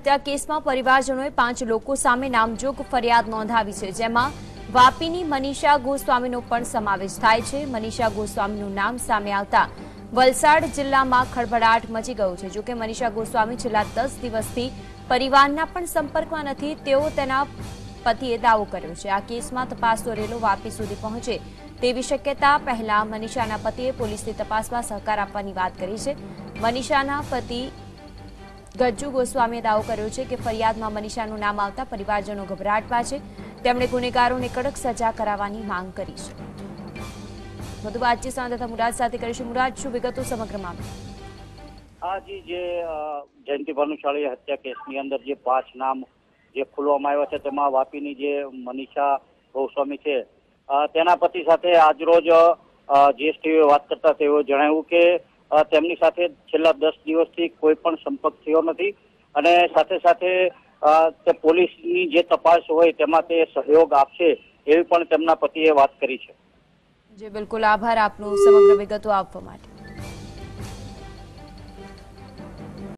હત્યા કેસમાં પરિવારજનોએ પાંચ લોકો સામે નામજોગ ફરિયાદ નોંધાવી છે, જેમાં વાપીની મનીષા ગોસ્વામીનો પણ સમાવેશ થાય છે. મનીષા ગોસ્વામીનું નામ સામે આવતા વલસાડ જિલ્લામાં ખળભળાટ મચી ગયો છે. જોકે મનીષા ગોસ્વામી છેલ્લા દસ દિવસથી પરિવારના પણ સંપર્કમાં નથી, તેઓ તેના પતિએ દાવો કર્યો છે. આ કેસમાં તપાસ દોરેલો વાપી સુધી પહોંચે તેવી શક્યતા પહેલા મનીષાના પતિએ પોલીસની તપાસમાં સહકાર આપવાની વાત કરી છે. મનીષાના પતિ ગજ્જુ ગોસ્વામીએ દાવો કર્યો છે કે ફરિયાદમાં મનીષાનું નામ આવતા પરિવારજનો ગભરાટમાં છે. તેમણે ગુનેગારોને કડક સજા કરાવવાની માંગ કરી છે. વધુ વાતચીત સંવાદદાતા મુરાદ સાથે કરીશું. મુરાદ, શું વિગતો સમગ્ર મામલે? આજે જે જયંતિ ભાનુશાળી હત્યા કેસની અંદર જે પાંચ નામ જે ખુલવામાં આવ્યા છે, તેમાં વાપીની જે મનીષા ગોસ્વામી છે તેના પતિ સાથે આજરોજ જીએસટી વાત કરતા તેઓ જણાવ્યું કે તેમની સાથે છેલ્લા દસ દિવસથી કોઈ પણ સંપર્ક થયો નથી અને સાથે સાથે તે પોલીસની જે તપાસ હોય તેમાં તે સહયોગ આપશે એવી પણ તેમના પતિએ વાત કરી છે. જે, બિલકુલ. આભાર આપનો સમગ્ર વિગતો આપવા માટે.